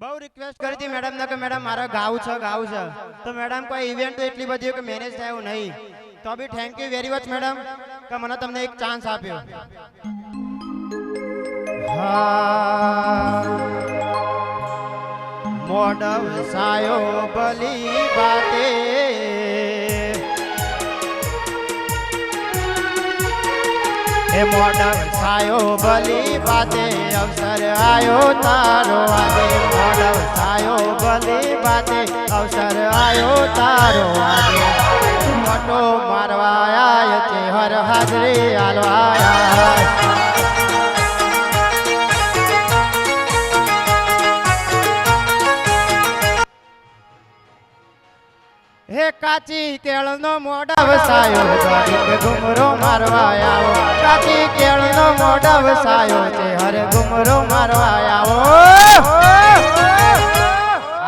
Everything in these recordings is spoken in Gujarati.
બહુ રિક્વેસ્ટ કરી હતી, મેડમ ને કે મેડમ, મારે ગાવું છે ગાવું છે. તો મેડમ, કોઈ ઇવેન્ટ એટલી બધી કે મેનેજ થયું નહીં. તો બી thank you very much madam, કે મને તમને એક ચાન્સ આપ્યો. મોડવ સાયો બલી બાતે એ મોડવ સાયો બલી બાતે અવસર આયો તારો. આજે મોડવ સાયો બલી બાતે અવસર આયો તારો. આજે મોટો મારવા આય છે, હર હાજરી આલવા આય હે કાચી કેળનો મોઢા વસાયો ગાડીક ઘુમરો મારવા આવો. કાચી કેળનો મોઢા વસાયો છે હરે ઘુમરો મારવા આવો.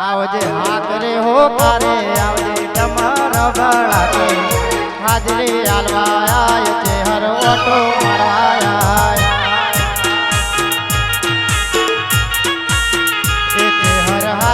આવજે હાકરે હો કારે, આવજે તમારા કે હાજરી આલવા છે હર ઓટો મારવા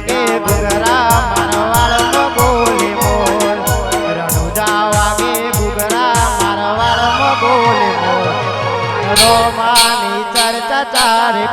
વાગે ઘુઘરા મારવાડમાં બોલે બોલ. રણુજા વાગે ઘુઘરા મારવાડમાં બોલે બોલ. રોમાની ચર્ચા ચારે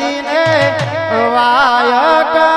પતિને વાયક